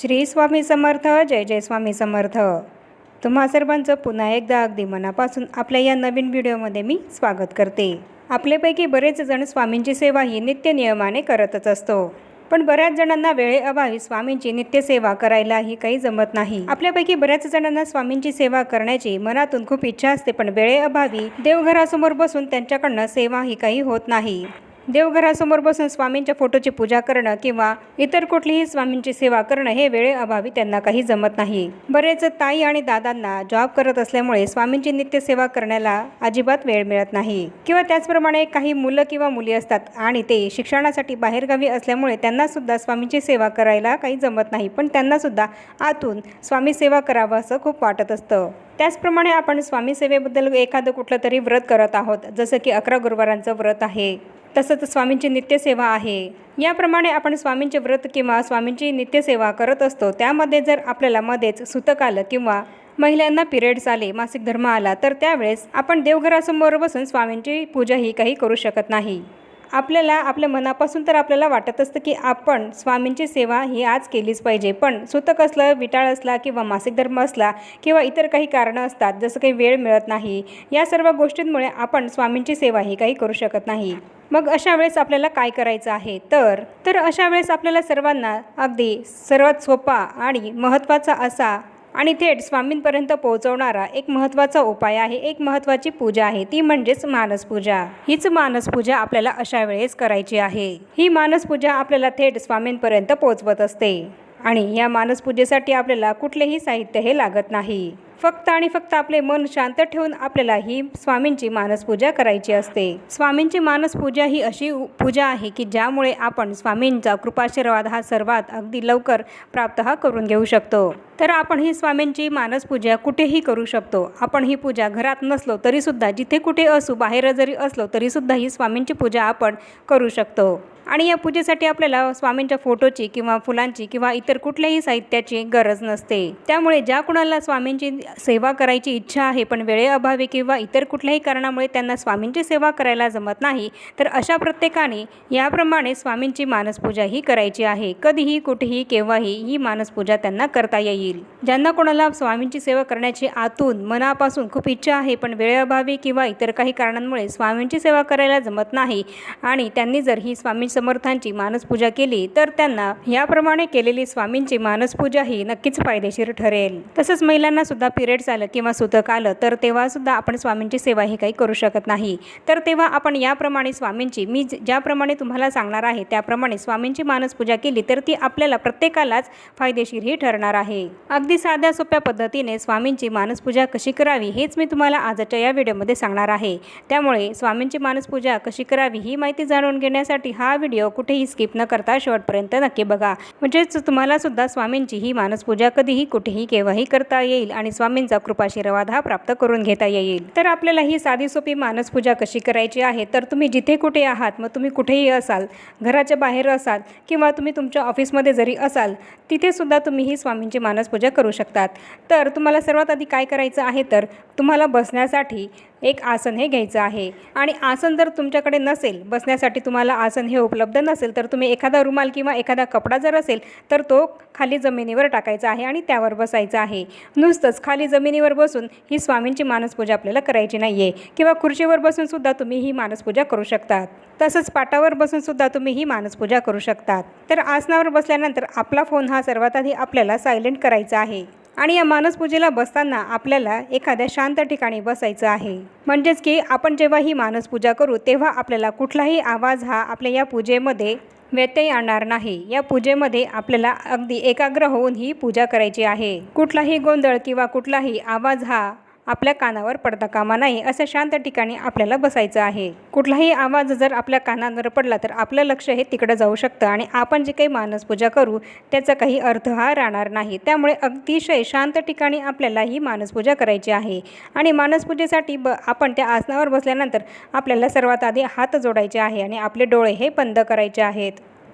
श्री स्वामी समर्थ जय जय स्वामी समर्थ. तुम्हा सर्वांचं पुन्हा एकदा अगदी मनापासून आपल्या या नवीन व्हिडिओमध्ये मी स्वागत करते. आपल्यापैकी बरेच जण स्वामींची सेवा ही नित्य नियमाने करतच असतो. पण बऱ्याच जणांना वेळेअभावी स्वामींची नित्यसेवा करायलाही काही जमत नाही. आपल्यापैकी बऱ्याच जणांना स्वामींची सेवा करण्याची मनातून खूप इच्छा असते पण वेळेअभावी देवघरासमोर बसून त्यांच्याकडनं सेवा ही काही होत नाही. देवघरासमोर बसून स्वामींच्या फोटोची पूजा करणं किंवा इतर कुठलीही स्वामींची सेवा करणं हे वेळेअभावी त्यांना काही जमत नाही. बरेच ताई आणि दादांना जॉब करत असल्यामुळे स्वामींची नित्यसेवा करण्याला अजिबात वेळ मिळत नाही. किंवा त्याचप्रमाणे काही मुलं किंवा मुली असतात आणि ते शिक्षणासाठी बाहेरगावी असल्यामुळे त्यांना सुद्धा स्वामींची सेवा करायला काही जमत नाही. पण त्यांना सुद्धा आतून स्वामी सेवा करावं असं खूप वाटत असतं. त्याचप्रमाणे आपण स्वामी सेवेबद्दल एखादं कुठलं तरी व्रत करत आहोत जसं की अकरा गुरुवारांचं व्रत आहे तसंच स्वामींची नित्यसेवा आहे. याप्रमाणे आपण स्वामींचे व्रत किंवा स्वामींची नित्यसेवा करत असतो त्यामध्ये जर आपल्याला मध्येच सुतक आलं किंवा महिलांना पिरियड्स आले मासिक धर्म आला तर त्यावेळेस आपण देवघरासमोर बसून स्वामींची पूजा ही काही करू शकत नाही. आपल्याला आपल्या मनापासून तर आपल्याला वाटत असतं की आपण स्वामींची सेवा ही आज केलीच पाहिजे. पण सुतक असलं विटाळ असला किंवा मासिक धर्म असला किंवा इतर काही कारणं असतात जसं काही वेळ मिळत नाही या सर्व गोष्टींमुळे आपण स्वामींची सेवा ही काही करू शकत नाही. मग अशा वेळेस आपल्याला काय करायचं आहे? तर तर अशा वेळेस आपल्याला सर्वांना अगदी सर्वात सोपा आणि महत्त्वाचा असा आणि थेट स्वामींपर्यंत पोहोचवणारा एक महत्त्वाचा उपाय आहे एक महत्त्वाची पूजा आहे ती म्हणजेच मानसपूजा हीच मानसपूजा आपल्याला अशा वेळेस करायची आहे. ही मानसपूजा आपल्याला थेट स्वामींपर्यंत पोहोचवत असते. आणि या मानसपूजेसाठी आपल्याला कुठलेही साहित्य हे लागत नाही. फक्त आणि फक्त आपले मन शांत ठेवून आपल्याला ही स्वामींची मानसपूजा करायची असते. स्वामींची मानसपूजा ही अशी पूजा आहे की ज्यामुळे आपण स्वामींचा कृपाशीर्वाद हा सर्वात अगदी लवकर प्राप्त हा करून घेऊ शकतो. तर आपण ही स्वामींची मानसपूजा कुठेही करू शकतो. आपण ही पूजा घरात नसलो तरीसुद्धा जिथे कुठे असू बाहेर जरी असलो तरीसुद्धा ही स्वामींची पूजा आपण करू शकतो. आणि या पूजेसाठी आपल्याला स्वामींच्या फोटोची किंवा फुलांची किंवा इतर कुठल्याही साहित्याची गरज नसते. त्यामुळे ज्या कुणाला स्वामींची सेवा करायची इच्छा आहे पण वेळेअभावी किंवा इतर कुठल्याही कारणामुळे त्यांना स्वामींची सेवा करायला जमत नाही तर अशा प्रत्येकाने याप्रमाणे स्वामींची मानसपूजा ही करायची आहे. कधीही कुठेही केव्हाही ही मानसपूजा त्यांना करता येईल. ज्यांना कोणाला स्वामींची सेवा करण्याची आतून मनापासून खूप इच्छा आहे पण वेळेअभावी किंवा इतर काही कारणांमुळे स्वामींची सेवा करायला जमत नाही आणि त्यांनी जर ही स्वामी समर्थांची मानसपूजा केली तर त्यांना याप्रमाणे केलेली स्वामींची मानसपूजा ही नक्कीच फायदेशीर ठरेल. तसंच महिलांना सुद्धा पिरियड्स आलं किंवा सुतक आलं तर तेव्हा सुद्धा आपण स्वामींची सेवा ही काही करू शकत नाही. तर तेव्हा आपण याप्रमाणे स्वामींची मी ज- ज्याप्रमाणे तुम्हाला सांगणार आहे त्याप्रमाणे स्वामींची मानसपूजा केली तर ती आपल्याला प्रत्येकालाच फायदेशीर ही ठरणार आहे. अगदी साध्या सोप्या पद्धतीने स्वामींची मानसपूजा कशी करावी हेच मी तुम्हाला आजच्या या व्हिडिओमध्ये सांगणार आहे. त्यामुळे स्वामींची मानसपूजा कशी करावी ही माहिती जाणून घेण्यासाठी हा व्हिडिओ कुठेही स्किप न करता शेवटपर्यंत नक्की बघा. म्हणजेच तुम्हाला सुद्धा स्वामींची ही मानसपूजा कधीही कुठेही केव्हाही करता येईल आणि स्वामींचा कृपाशीर्वाद हा प्राप्त करून घेता येईल. तर आपल्याला ही साधी सोपी मानसपूजा कशी करायची आहे? तर तुम्ही जिथे कुठे आहात मग तुम्ही कुठेही असाल घराच्या बाहेर असाल किंवा तुम्ही तुमच्या ऑफिसमध्ये जरी असाल तिथे सुद्धा तुम्ही ही स्वामींची मानसपूजा करू शकतात. तर तुम्हाला सर्वात आधी काय करायचं आहे? तर तुम्हाला बसण्यासाठी एक आसन हे घ्यायचं आहे. आणि आसन जर तुमच्याकडे नसेल बसण्यासाठी तुम्हाला आसन हे उपलब्ध नसेल तर तुम्ही एखादा रुमाल किंवा एखादा कपडा जर असेल तर तो खाली जमिनीवर टाकायचा आहे आणि त्यावर बसायचा आहे. नुसतंच खाली जमिनीवर बसून ही स्वामींची मानसपूजा आपल्याला करायची नाही आहे किंवा खुर्चीवर बसूनसुद्धा तुम्ही ही मानसपूजा करू शकतात. तसंच पाटावर बसूनसुद्धा तुम्ही ही मानसपूजा करू शकतात. तर आसनावर बसल्यानंतर आपला फोन हा सर्वात आधी आपल्याला सायलेंट करायचा आहे. आणि या मानसपूजेला बसताना आपल्याला एखाद्या शांत ठिकाणी बसायचं आहे. म्हणजेच की आपण जेव्हा ही मानसपूजा करू तेव्हा आपल्याला कुठलाही आवाज हा आपल्या या पूजेमध्ये व्यत्यय आणणार नाही. या पूजेमध्ये आपल्याला अगदी एकाग्र होऊन ही पूजा करायची आहे. कुठलाही गोंधळ किंवा कुठलाही आवाज हा आपल्या कानावर पडता कामा नाही असं शांत ठिकाणी आपल्याला बसायचं आहे. कुठलाही आवाज जर आपल्या कानावर पडला तर आपलं लक्ष हे तिकडं जाऊ शकतं आणि आपण जे काही मानसपूजा करू त्याचा काही अर्थ हा राहणार नाही. त्यामुळे अतिशय शांत ठिकाणी आपल्याला ही मानसपूजा करायची आहे. आणि मानसपूजेसाठी ब आपण त्या आसनावर बसल्यानंतर आपल्याला सर्वात आधी हात जोडायचे आहे आणि आपले डोळे हे बंद करायचे आहेत.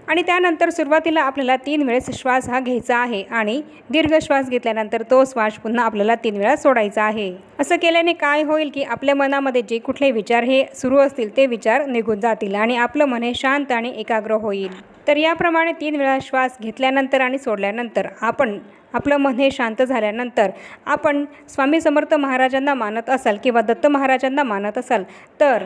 आणि त्यानंतर सुरुवातीला आपल्याला तीन वेळेस श्वास हा घ्यायचा आहे आणि दीर्घ श्वास घेतल्यानंतर तो श्वास पुन्हा आपल्याला तीन वेळा सोडायचा आहे. असं केल्याने काय होईल की आपल्या मनामध्ये जे कुठले विचार हे सुरू असतील ते विचार निघून जातील आणि आपलं मन हे शांत आणि एकाग्र होईल. तर याप्रमाणे तीन वेळा श्वास घेतल्यानंतर आणि सोडल्यानंतर आपण आपलं मन हे शांत झाल्यानंतर आपण स्वामी समर्थ महाराजांना मानत असाल किंवा दत्त महाराजांना मानत असाल तर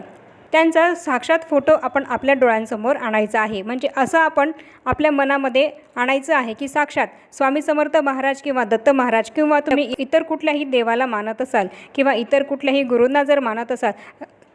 त्यांचा साक्षात फोटो आपण आपल्या डोळ्यांसमोर आणायचा आहे. म्हणजे असं आपण आपल्या मनामध्ये आणायचं आहे की साक्षात स्वामी समर्थ महाराज किंवा दत्त महाराज किंवा तुम्ही इतर कुठल्याही देवाला मानत असाल किंवा इतर कुठल्याही गुरूंना जर मानत असाल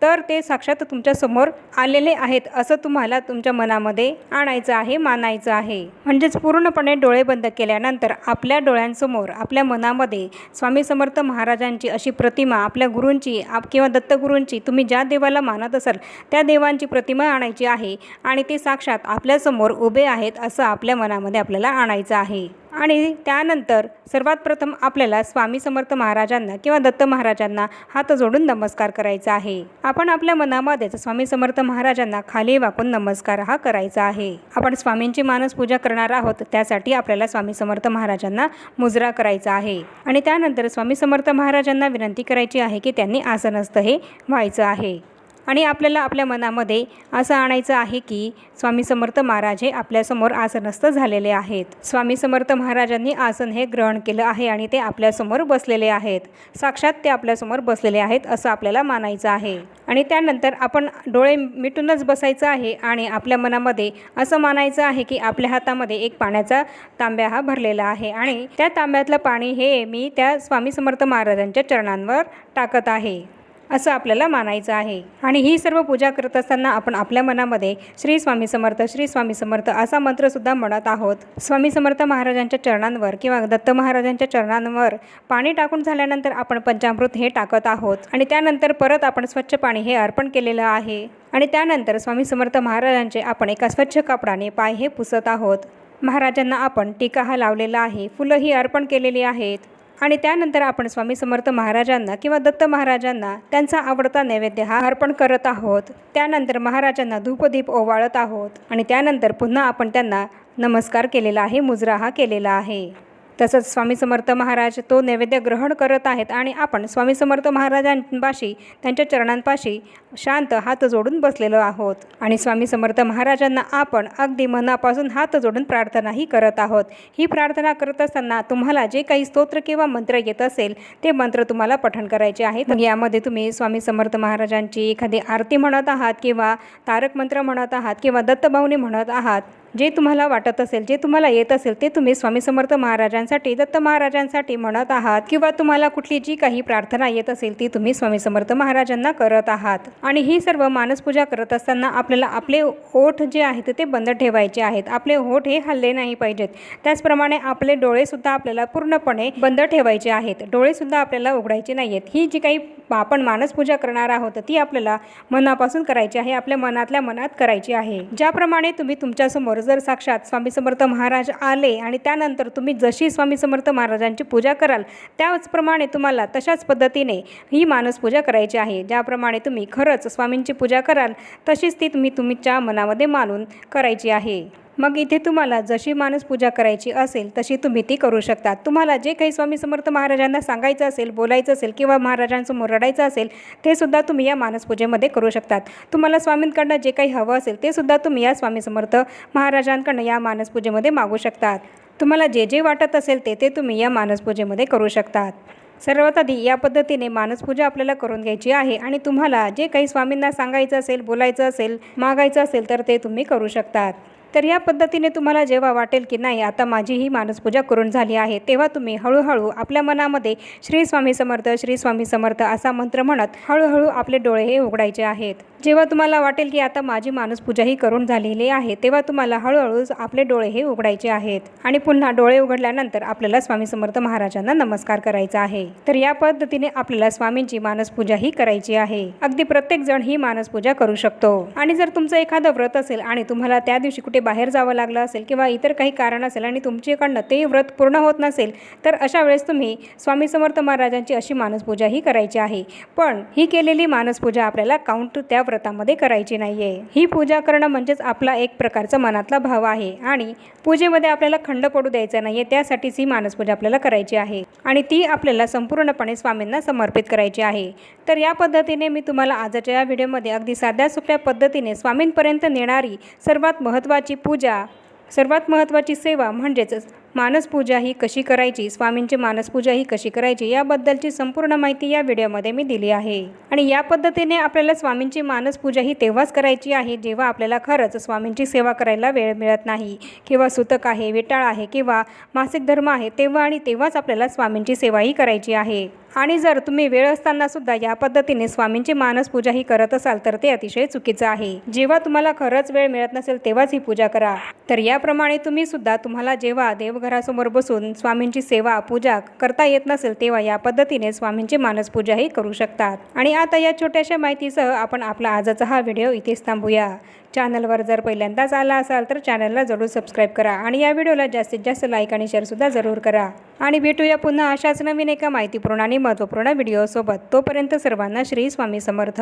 तर ते साक्षात तुमच्यासमोर आलेले आहेत असं तुम्हाला तुमच्या मनामध्ये आणायचं आहे मानायचं आहे. म्हणजेच पूर्णपणे डोळे बंद केल्यानंतर आपल्या डोळ्यांसमोर आपल्या मनामध्ये स्वामी समर्थ महाराजांची अशी प्रतिमा आपल्या गुरूंची आप किंवा दत्तगुरूंची तुम्ही ज्या देवाला मानत असाल त्या देवांची प्रतिमा आणायची आहे आणि ते साक्षात आपल्यासमोर उभे आहेत असं आपल्या मनामध्ये आपल्याला आणायचं आहे. आणि त्यानंतर सर्वात प्रथम आपल्याला स्वामी समर्थ महाराजांना किंवा दत्त महाराजांना हात जोडून नमस्कार करायचा आहे. आपण आपल्या मनामध्येच स्वामी समर्थ महाराजांना खाली वाकून नमस्कार हा करायचा आहे. आपण स्वामींची मानस पूजा करणार आहोत त्यासाठी आपल्याला स्वामी समर्थ महाराजांना मुजरा करायचा आहे. आणि त्यानंतर स्वामी समर्थ महाराजांना विनंती करायची आहे की त्यांनी आसनस्थ हे व्हायचं आहे. आणि आपल्याला आपल्या मनामध्ये असं आणायचं आहे की स्वामी समर्थ महाराज हे आपल्यासमोर आसनस्थ झालेले आहेत. स्वामी समर्थ महाराजांनी आसन हे ग्रहण केलं आहे आणि ते आपल्यासमोर बसलेले आहेत. साक्षात ते आपल्यासमोर बसलेले आहेत असं आपल्याला मानायचं आहे. आणि त्यानंतर आपण डोळे मिटूनच बसायचं आहे आणि आपल्या मनामध्ये असं मानायचं आहे की आपल्या हातामध्ये एक पाण्याचा तांब्या हा भरलेला आहे आणि त्या तांब्यातलं पाणी हे मी त्या स्वामी समर्थ महाराजांच्या चरणांवर टाकत आहे. असं आपल्याला मानायचं आहे. आणि ही सर्व पूजा करत असताना आपण आपल्या मनामध्ये श्री स्वामी समर्थ श्री स्वामी समर्थ असा मंत्रसुद्धा म्हणत आहोत. स्वामी समर्थ महाराजांच्या चरणांवर किंवा दत्त महाराजांच्या चरणांवर पाणी टाकून झाल्यानंतर आपण पंचामृत हे टाकत आहोत. आणि त्यानंतर परत आपण स्वच्छ पाणी हे अर्पण केलेलं आहे. आणि त्यानंतर स्वामी समर्थ महाराजांचे आपण एका स्वच्छ कापडाने पाय हे पुसत आहोत. महाराजांना आपण टीका हा लावलेला आहे. फुलं ही अर्पण केलेली आहेत. आणि त्यानंतर आपण स्वामी समर्थ महाराजांना किंवा दत्त महाराजांना त्यांचा आवडता नैवेद्य हा अर्पण करत आहोत. त्यानंतर महाराजांना धूपदीप ओवाळत आहोत. आणि त्यानंतर पुन्हा आपण त्यांना नमस्कार केलेला आहे मुजरा हा केलेला आहे. तसंच स्वामी समर्थ महाराज तो नैवेद्य ग्रहण करत आहेत आणि आपण स्वामी समर्थ महाराजांपाशी त्यांच्या चरणांपाशी शांत हात जोडून बसलेलो आहोत. आणि स्वामी समर्थ महाराजांना आपण अगदी मनापासून हात जोडून प्रार्थनाही करत आहोत. ही प्रार्थना करत असताना तुम्हाला जे काही स्तोत्र किंवा मंत्र येत असेल ते मंत्र तुम्हाला पठण करायचे आहेत. मग यामध्ये तुम्ही स्वामी समर्थ महाराजांची एखादी आरती म्हणत आहात किंवा तारक मंत्र म्हणत आहात किंवा दत्तभावनी म्हणत आहात. जे तुम्हाला वाटत असेल जे तुम्हाला येत असेल ते तुम्ही स्वामी समर्थ महाराजांसाठी दत्त महाराजांसाठी म्हणत आहात किंवा तुम्हाला कुठली जी काही प्रार्थना येत असेल ती तुम्ही स्वामी समर्थ महाराजांना करत आहात. आणि ही सर्व मानसपूजा करत असताना आपल्याला आपले ओठ जे आहेत ते बंद ठेवायचे आहेत. आपले ओठ हे हल्ले नाही पाहिजेत. त्याचप्रमाणे आपले डोळेसुद्धा आपल्याला पूर्णपणे बंद ठेवायचे आहेत. डोळेसुद्धा आपल्याला उघडायचे नाही आहेत ही जी काही आपण मानसपूजा करणार आहोत ती आपल्याला मनापासून करायची आहे आपल्या मनातल्या मनात करायची आहे. ज्याप्रमाणे तुम्ही तुमच्यासमोर जर साक्षात स्वामी समर्थ महाराज आले आणि त्यानंतर तुम्ही जशी स्वामी समर्थ महाराजांची पूजा कराल त्याचप्रमाणे तुम्हाला तशाच पद्धतीने ही मानस पूजा करायची आहे. ज्याप्रमाणे तुम्ही खरंच स्वामींची पूजा कराल तशीच ती तुम्ही तुमच्या मनामध्ये मानून करायची आहे. मग इथे तुम्हाला जशी माणूस पूजा करायची असेल तशी तुम्ही ती करू शकता. तुम्हाला जे काही स्वामी समर्थ महाराजांना सांगायचं असेल बोलायचं असेल किंवा महाराजांसमोर रडायचं असेल ते सुद्धा तुम्ही या मानसपूजेमध्ये करू शकतात. तुम्हाला स्वामींकडनं जे काही हवं असेल ते सुद्धा तुम्ही या स्वामी समर्थ महाराजांकडनं या मानसपूजेमध्ये मागू शकतात. तुम्हाला जे जे वाटत असेल ते ते तुम्ही या मानसपूजेमध्ये करू शकतात. सर्वात आधी या पद्धतीने मानसपूजा आपल्याला करून घ्यायची आहे आणि तुम्हाला जे काही स्वामींना सांगायचं असेल बोलायचं असेल मागायचं असेल तर ते तुम्ही करू शकतात. तर या पद्धतीने तुम्हाला जेव्हा वाटेल की नाही आता माझी ही मानसपूजा करून झाली आहे तेव्हा तुम्ही हळूहळू आपल्या मनामध्ये श्री स्वामी समर्थ श्री स्वामी समर्थ असा मंत्र म्हणत हळूहळू आपले डोळे हे उघडायचे आहेत. जेव्हा तुम्हाला वाटेल की आता माझी मानसपूजाही करून झालेली आहे तेव्हा तुम्हाला हळूहळू आपले डोळे हे उघडायचे आहेत. आणि पुन्हा डोळे उघडल्यानंतर आपल्याला स्वामी समर्थ महाराजांना नमस्कार करायचा आहे. तर या पद्धतीने आपल्याला स्वामींची मानसपूजा ही करायची आहे. अगदी प्रत्येक जण ही मानसपूजा करू शकतो. आणि जर तुमचं एखादं व्रत असेल आणि तुम्हाला त्या दिवशी कुठे बाहेर जावं लागलं असेल किंवा इतर काही कारण असेल आणि तुमच्याकडनं ते व्रत पूर्ण होत नसेल तर अशा वेळेस तुम्ही स्वामी समर्थ महाराजांची अशी मानसपूजा ही करायची आहे. पण ही केलेली मानसपूजा आपल्याला काउंट त्या व्रतामध्ये करायची नाही आहे ही पूजा करणं म्हणजेच आपला एक प्रकारचा मनातला भाव आहे. आणि पूजेमध्ये आपल्याला खंड पडू द्यायचा नाही आहे त्यासाठीच ही मानसपूजा आपल्याला करायची आहे. आणि ती आपल्याला संपूर्णपणे स्वामींना समर्पित करायची आहे. तर या पद्धतीने मी तुम्हाला आजच्या या व्हिडिओमध्ये अगदी साध्या सोप्या पद्धतीने स्वामींपर्यंत नेणारी सर्वात महत्त्वाची पूजा सर्वात महत्त्वाची सेवा म्हणजेच मानसपूजा ही कशी करायची स्वामींची मानसपूजा ही कशी करायची याबद्दलची संपूर्ण माहिती या व्हिडिओमध्ये मी दिली आहे. आणि या पद्धतीने आपल्याला स्वामींची मानसपूजा ही तेव्हाच करायची आहे जेव्हा आपल्याला खरंच स्वामींची सेवा करायला वेळ मिळत नाही किंवा सुतक आहे विटाळ आहे किंवा मासिक धर्म आहे तेव्हा आणि तेव्हाच आपल्याला स्वामींची सेवाही करायची आहे. आणि जर तुम्ही वेळ असताना सुद्धा या पद्धतीने स्वामींची मानसपूजा ही करत असाल तर ते अतिशय चुकीचं आहे. जेव्हा तुम्हाला खरंच वेळ मिळत नसेल तेव्हाच ही पूजा करा. तर याप्रमाणे तुम्ही सुद्धा तुम्हाला जेव्हा देव घरासमोर बसून स्वामींची सेवा पूजा करता येत नसेल तेव्हा या पद्धतीने स्वामींची मानसपूजाही करू शकतात. आणि आता या छोट्याशा माहितीसह आपण आपला आजचा हा व्हिडिओ इथेच थांबूया. चॅनलवर जर पहिल्यांदाच आला असाल तर चॅनलला जरूर सबस्क्राईब करा आणि या व्हिडिओला जास्तीत जास्त लाईक आणि शेअरसुद्धा जरूर करा. आणि भेटूया पुन्हा अशाच नवीन एका माहितीपूर्ण आणि महत्त्वपूर्ण व्हिडिओसोबत. तोपर्यंत सर्वांना श्री स्वामी समर्थ.